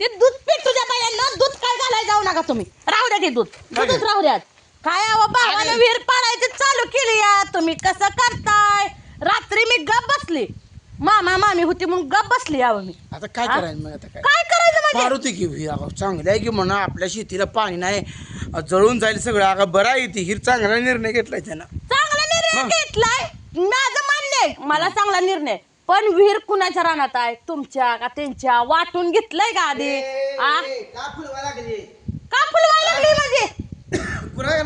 ते दूध पीठ तुझ्या बायांना दूध काय घालायला जाऊ नका तुम्ही? राहू द्या ते दूध. दूधच राहू द्या काय अहो भावानं विहीर पाडायचं चालू केली या तुम्ही कसं करताय? रात्री मी गप बसली. मामा मामी होती म्हणून गप बसली यावं मी. आता काय हा? करायचं मग आता काय? काय करायचं म्हणजे? मारुती की विहीर अगं चांगलं आहे की म्हणा आपल्या शेतीला पाणी नाही अं, जळून जाईल सगळं. अगं बरं आहे ती हिर चांगला निर्णय घेतलाय त्यानं. चांगला निर्णय? घेतलाय? माझं मान्य आहे. मला चांगला निर्णय पण विहीर कुणाच्या रानात आहे? तुमच्या का त्यांच्या? वाटून घेतलंय का आधी? आ? का फुलवा लागली? का फुलवायला लागली म्हणजे? कुणा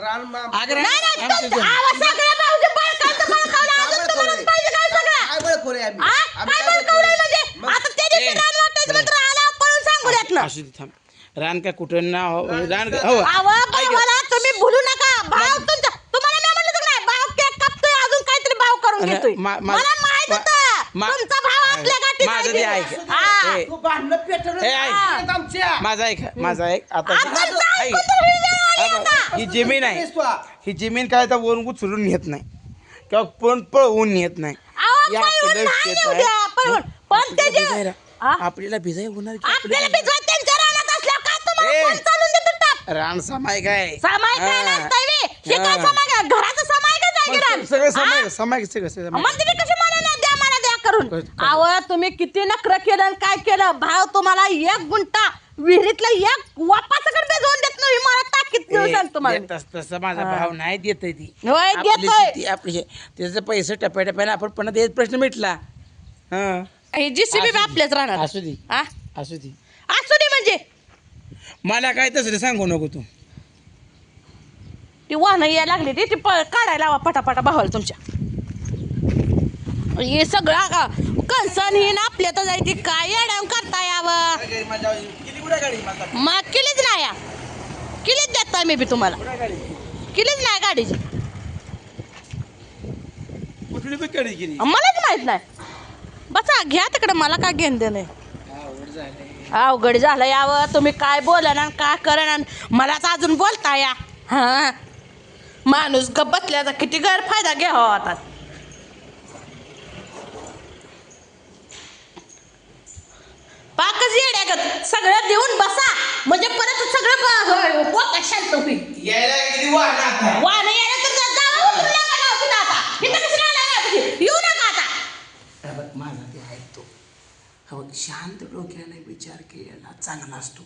रान मा- अगं रे, नाही नाही आमच्या तुमचं- इथं- आवाज सगळ्या भाऊजी बळकावलं, बळकावलं. काय अजून बळकवलंय? तुम्हाला पाहिजे काय सगळं? काय बळक खोरे आम्ही? आ? आम्ही काय काय बळकावलंय बळकवलंय? म्हणजे? मग- आता ते दिवशी ए, रान वाटायचं म्हणतो आला पळून सांगू द्यात ना. असू दे थांब. रान का कुठं ना रान हो. आवा ऐक. भावाला तुम्ही भुलू नका. भाव तुमच्या तुम्हाला मी म्हणलं नाही भाव केक कापतोय अजून काहीतरी भाव करून अरे, घेतोय. मा- मा- मला मा- होतं मा- तुमचा भाव आपल्या गाठी माझं ते ऐक. हा. ए, तू भांडणं पेटवलं ए, ऐक. नाही आमच्या माझा ऐक माझा ऐक आता आता जाय ऐक. कुठं ही आली हा आता. ही जमीन आहे. ही जमीन काय तर वरून उचलून नेत नाही किंवा पण पळवून नेत नाही हे पळवून आपलं नाही शेत येऊ आहे. द्या, पळवून. पण आपल्याला त्याचे- भिजायला- हा? आपल्याला भिजाय होणार की आपल्याला आपल्याला भिजवा त्यांच्या रानात असल्यावर का तुम्हाला ए. कोण चालून देतं टाप? रान समाय काय सामाय काय हा. नसतंय बे. हे काय हा. सामाय काय? घराचं मग रान? सगळं हा? समाय समाय सगळं सगळं मग तुम्ही कशी मला नाही द्या मला द्या करून? आव तुम्ही किती नखर केलं आणि काय केलं भाव तुम्हाला एक गुंटा विहिरीतला एक वापासकड बेजवून देत नाही मला ताकीद देऊ सांगतो मला. तस तसं माझा हा. भाव नाही देत ती होय, आपली देतोय. शेती आपली शे- त्याचे पैसे टप्प्याटप्प्याने आपण पण देत प्रश्न मिटला हा हे जीसीबी. आपल्याच राहणार असू दे आ? असू दे असू दे म्हणजे मला काय तसं सांगू नको तू ती वाहनं यायला लागली ती ती प- काढायला लावा पटापटा भावाला तुमच्या हे सगळं का कणसन ही ना आपल्या तर जायची. काय येड्याम करता यावं मग किलीच नाही या. किलीच देताय मी बी तुम्हाला. किलीच नाही गाडीची. मलाच माहीत नाही. बसा घ्या तिकडे मला काय घेण देणं अवघड झालं यावं तुम्ही काय बोला ना काय करा मलाच अजून बोलता या. हा? माणूस गप बसल्याचा किती गैरफायदा घ्यावा आता. सगळं देऊन बसा. म्हणजे परत सगळं शांत होईल? यायला किती वाढ आता वाहन यायला तर जा- जावा उठून नका ना उठून आता. इथं कसं राहिला ना? येऊ नका आता. हा बघ, माझा ते ऐकतो. हा बघ, शांत डोक्याने विचार केलेला चांगला असतो.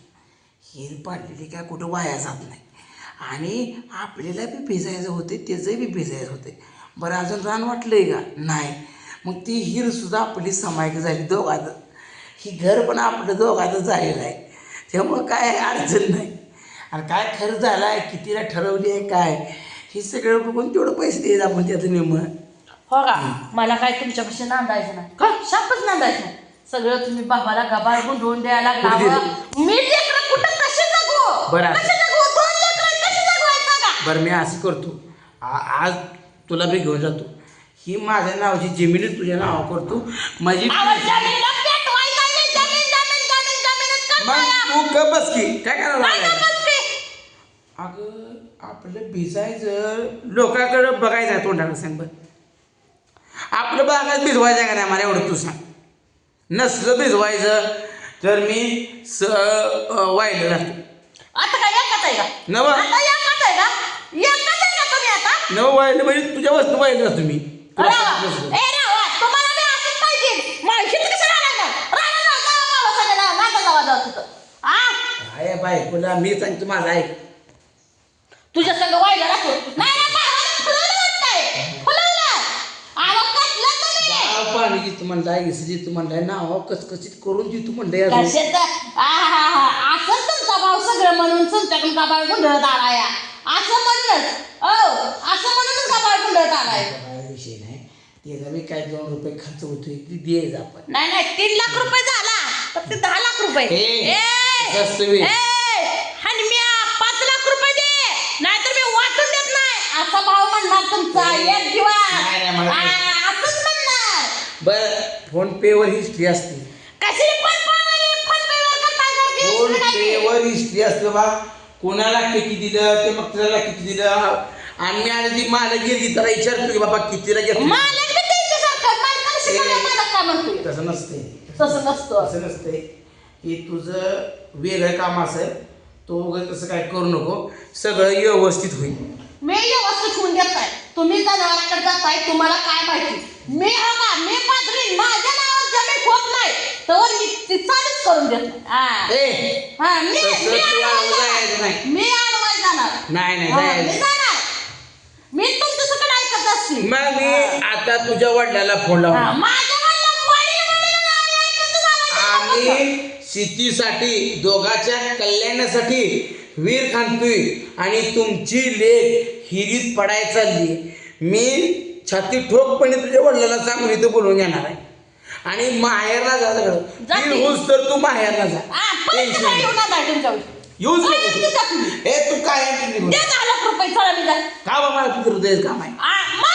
हिर पाडलेली काय कुठं वाया जात नाही. आणि आपल्याला बी भिजायचं होते त्याचंही बी भिजायचं होते. बरं अजून रान वाटलंय का? नाही. मग ती हिर सुद्धा आपली समायक झाली दोघात ही घर पण आपलं दोघातच झालेलं आहे. त्यामुळं काय अडचण नाही. आणि काय खर्च झाला आहे कितीला ठरवली आहे काय? हे सगळं बघून तेवढं पैसे द्यायचं आपण त्याचं नेमं. हो का? मला काय तुमच्यापाशी नांदायचं नाही. का? शापच नांदायचं नाही. सगळं तुम्ही बाबाला गबाळ गुंडवून द्यायला लागला. कुठे. मी लेकरं कुठं? कशी जगू? बरं, असं. कशी जगू? दोन लेकरं कशी जगवायचं सांगा? बरं मी असं करतो. आ- आज तुला बी घेऊन जातो. ही माझ्या नावाची जमिनी तुझ्या नावावर करतो. माझी तू का बस की काय करायला? अगं आपलं भिजायचं लोकांकडं बघायचं तोंडाकडे सांग बरं आपलं बागात भिजवायचं का नाही मला एवढं तू सांग नसलं भिजवायचं तर मी स वाहिलं आता काय एकच आहे का नवं आता एकच आहे का एकच आहे का तुम्ही आता नवं वाहिलं म्हणजे तुझ्या वस्तू वाहिलं राहतो मी तुला रावा. सांगितलं असतं. ए रावा, तुम्हाला बी असंच पाहिजे. मग हित कसं राहणार? राहणार ना, जावा बाबा सगळे ना, नाका जावा जाऊ तिथं. बायकोला मी सांगतो माझं ऐक तुझ्या संग वाहिलं राहतो. नाही, नाही, भावाला फुलवलं वाटतंय. फुलवलं. अहो, कसलं तुम्ही? गाव पाणी म्हणलाय इसरी तू म्हणलाय नाव कचकचित करून जिथं म्हणलंय अजून. कशाचं? आहाहा, असं तुमचा भाव सगळं म्हणून तुमच्याकडून गाबाळ गुंडळत आला या असं म्हणूनच हो असं म्हणूनच गाबाळ गुंडळत आलाय काय विषय नाही त्याचा मी काय दोन रुपये खर्च होतोय ती द्यायचं आपण नाही नाही तीन लाख रुपये झाला तर ते दहा लाख रुपये ए, ए, जास्त वेळ. ए, हनम्या, पाच लाख रुपये दे नाहीतर मी वाटून देत नाही असा भाव म्हणणार तुमचा एक दिवस. नाही, नाही, मला ते- आ, असंच म्हणणार. बर फोन पेवर हिस्ट्री असते. कशी फोन फोन पेवर की फोन हिस्ट्री नाही. पेवर हिस्ट्री असतं बा. कोणाला किती दिलं ते मग त्याला किती दिलं. मी आणि ती मालक गेली त्याला विचारतो की बाबा कितीला घेतलं? मालक बी त्यांच्यासारखं, मालकाला शिकवलं ए. मालक काय म्हणतोय? तसं नसते तसं नसतं. तसं नसते हे तुझं वेगळं काम असेल. तो वगैरे तसं काय करू नको. सगळं व्यवस्थित होईल. मी व्यवस्थित होऊन देत आहे तुम्ही जनावराकडे जाताय तुम्हाला काय माहिती मी हो का मी पाजरी माझ्या नावावर जमीन होत नाही तर मी ती चालूच करून देत नाही. हा. ए हा, मी तसं मी तू आडवाय आडवं जाणार. जायचं नाही. मी आडवाय जाणार नाही नाही हा, मी. जाणार मी तुमचं सगळं ऐकत असते मग मी आता तुझ्या वडिलाला फोन हा, लावला माझ्या वडिलांना वडील. आम्ही शेतीसाठी दोघाच्या कल्याणासाठी वीर खांदतोय आणि तुमची लेख हिरीत पडायला चालली. मी छाती ठोकपणे तुझ्या वडिलाला सांगून इथं बोलवून येणार आहे. आणि माहेरला जा सगळं. जाते. वीर होऊस तर तू माहेरला जा. टेन्शन नाही. येऊन आता तुमच्यावर येऊच? हे तू काय आहे ते द्या दहा लाख रुपये चला मी जा. का बाबा मला तुझं हृदय काम आहे? आ, मग?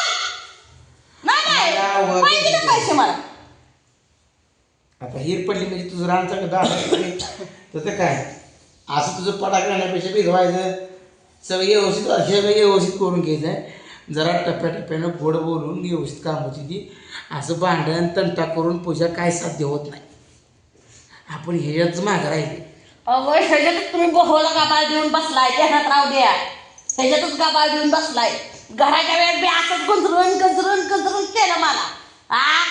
नाही मला नाही वर- पाहिजे ना पैसे मला. आता हिर पडली म्हणजे तुझं रानचं दादा तर ते काय? असं तुझं पडाक राहण्यापेक्षा भिजवायचं. सगळं व्यवस्थित सगळं व्यवस्थित करून घ्यायचं जरा टप्प्याटप्प्यानं गोड बोलून व्यवस्थित काम होती ती. असं भांडण तंटा करून पूजा काय साध्य होत नाही. आपण ह्याच्याच मागं राहिले. अहो ह्याच्यातच तुम्ही बोहला गाबाळ देऊन बसलाय. ध्यानात राहू द्या. ह्याच्यातच गाबाळ देऊन बसलाय. घराच्या वेळेत बी असंच गंजरून गंजरून गंजरून केलं मला. आ?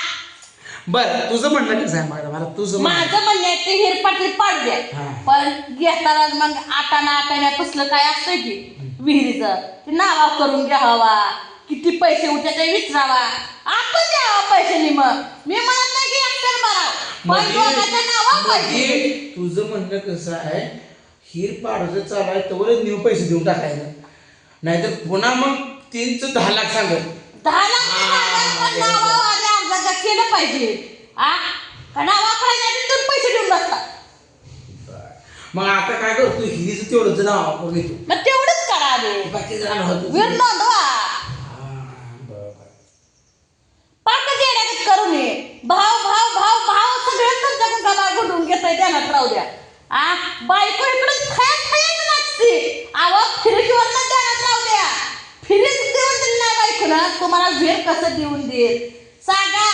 बरं तुझं म्हणणं कसं आहे? मला मला तुझं म्हणणं माझं म्हणणं आहे ते हिरपाटली पाडू द्या. हा. पण घेताना मग आटाना आटाण्या तसलं काय असतंय की विहिरीचं. ते नावा करून घ्यावा. किती पैसे उठे ते विचारावा. आपण द्यावा पैसे नि मग. मी म्हणत नाही की एकट्यानं भरावं पण दोघांच्या नावा म्हणजे पाहिजे तुझं म्हणणं कसं आहे? हिर पाडायचं चालू आहे तवरच नेऊन पैसे देऊन टाकायचं. नाहीतर पुन्हा मग तीनचं दहा लाख सांगत. दहा लाख पण अर्जाचा केलं पाहिजे. आ? का नावा तर पैसे देऊन बसतात मग आता काय करतो हिरीचं तेवढंच नाव करून येतो मग तेवढंच करा दे बाकी जरा होतं नोंदवा. येण्यागत करू नये भाव भाव भाव भाव सगळं तुमच्याकडून गबाळ घुटून घेताय ध्यानात राहू द्या. आ? बायको इकडून खयात खयात लागते आवाज फिरीजवर ध्यानात राहू द्या. फिरीज देऊन दिली नाही ना तुम्हाला वेळ कसं देऊन देईल सांगा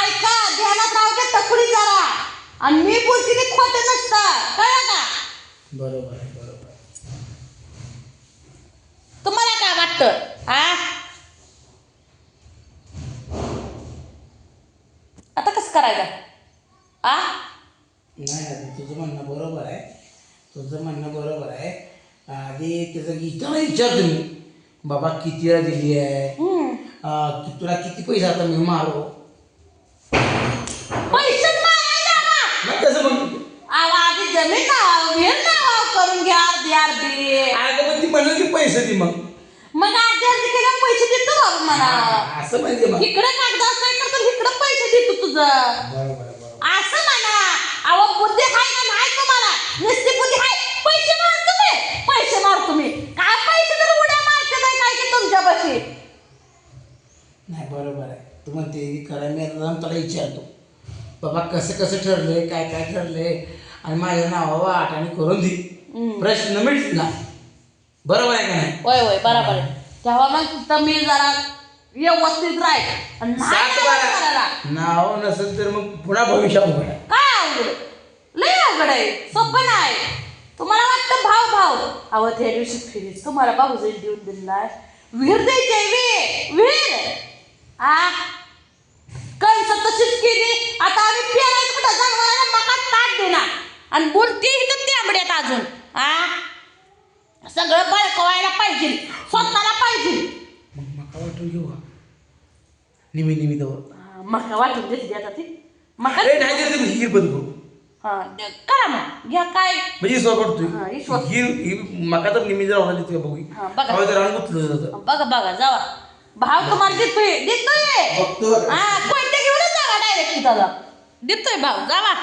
ऐका ध्यानात राहू द्या तकडी जरा आणि मी बोलते ते खोटं नसतं. कळलं का? बरोबर बरोबर. तुम्हाला काय वाटतं? आ? आता कसं करायचं? आ? नाही आधी तुझं म्हणणं बरोबर आहे. तुझं म्हणणं बरोबर आहे. आधी त्याचं विचार विचार तुम्ही. बाबा कितीला दिली आहे? तुला किती पैसे आता मी मारो पैसे मारायला ना मग कसं म्हणतो आव जमीन नाव विहीर नाव करून घ्या अर्धी अर्धी. अगं मग ती म्हणलं की पैसे दे मग. मग अर्धी अर्धी केल्या पैसे देतो बाबा मला. असं म्हणजे मग. इकडे कागद असाय तर इकडे पैसे देतो तुझं. बरोबर आहे, बरोबर. असं म्हणा. अहो बुद्धी हाय का नाही तुम्हाला? नुसती बुद्धी हाय. पैसे मार तुम्ही. पैसे मार तुम्ही. काय पैसे तर उड्या मारते नाही काय की तुमच्या बशी नाही बरोबर आहे. तू म्हणते की खरं मी आता तुला विचारतो. बाबा कसं कसं ठरलंय? काय काय ठरलंय? आणि माझ्या नावावर आठाने करून दे. प्रश्न मिटला. बरोबर आहे का नाही? होय होय बरोबर आहे. तेव्हा मग तिथं मी जरा व्यवस्थित राहील आणि नाही सात नाव करायला. बारा नाव नसेल तर मग पुन्हा भविष्यात उघड आहे. काय अवघड? लय अवघड आहे. सोपं नाही. तुम्हाला वाटतं भाव भाव. अहो त्या दिवशी फिरीच तुम्हाला भाऊजाई देऊन दिलाय विहीर द्यायची वे. विहीर. आ कंस तशीच केली आता आम्ही पेरायचं कुठं जनावरांना मका ताट देणार आणि बोलते इथं तांबड्यात अजून आ? सगळं बळकवायला पाहिजे स्वतःला पाहिजे. मग मका वाटून घेऊ का? निमी निमी जवळ मका वाटून देते आता ती. मका अरे नाही तर तुम्ही हिर बंद करू हा द्या- करा मग घ्या काय. म्हणजे हा. हिर हिर मका तर निमी जर होता बघू. हा, बघा. हवा तर रान गुतलं जातं बघा बघा जावा. भाव तुम्हाला देतोय देतोय. बघतो. हा कोणत्या घेऊनच जावा डायरेक्ट तिथं देतोय भाव जावा.